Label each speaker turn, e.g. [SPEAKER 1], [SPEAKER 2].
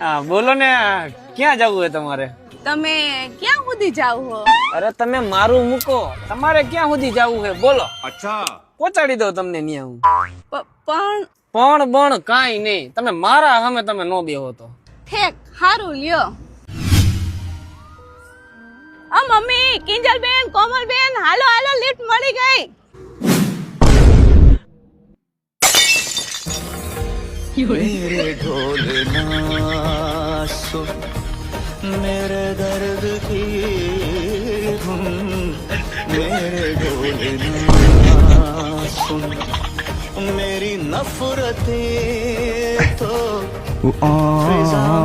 [SPEAKER 1] હા બોલો ને ક્યાં જવું છે તમારે?
[SPEAKER 2] તમે ક્યાં સુધી જાવ છો
[SPEAKER 1] અરે તમે મારું મૂકો. તમારે ક્યાં સુધી જવું છે બોલો. અચ્છા. પહોંચાડી દઉં તમને ન્યા હું.
[SPEAKER 2] પણ
[SPEAKER 1] પણ પણ કાઈ નહીં. તમે મારા સામે તમે નો બેહો તો.
[SPEAKER 2] ઠેક હારું લ્યો. આ મમ્મી કિંજલ બેન
[SPEAKER 3] मेरे ढोलना सुन मेरे दर्द की धुन मेरे ढोलना सुन मेरी नफरतें तो फिजा में बही